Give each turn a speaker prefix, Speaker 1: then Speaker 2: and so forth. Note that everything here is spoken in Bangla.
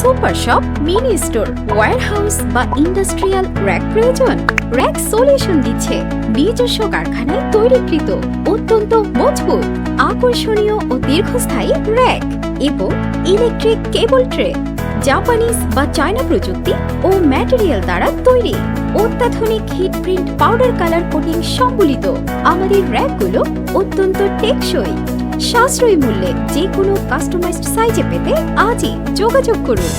Speaker 1: Super shop, mini store warehouse বা ইন্ডাস্ট্রিয়াল র্যাক প্রয়োজন। র্যাক সলিউশন দিচ্ছে নিজস্ব কারখানায় তৈরিকৃত অত্যন্ত মজবুত, আকর্ষণীয় ও দীর্ঘস্থায়ী র্যাক এবং ইলেকট্রিক কেবল ট্রে জাপানিজ বা চায়না প্রযুক্তি ও ম্যাটেরিয়াল দ্বারা তৈরি। অত্যাধুনিক heat print powder colour coating সম্বলিত আমাদের র্যাকগুলো অত্যন্ত টেকসই। সাশ্রয়ী মূল্যে যে কোনো কাস্টমাইজড সাইজে পেতে আজই যোগাযোগ করুন।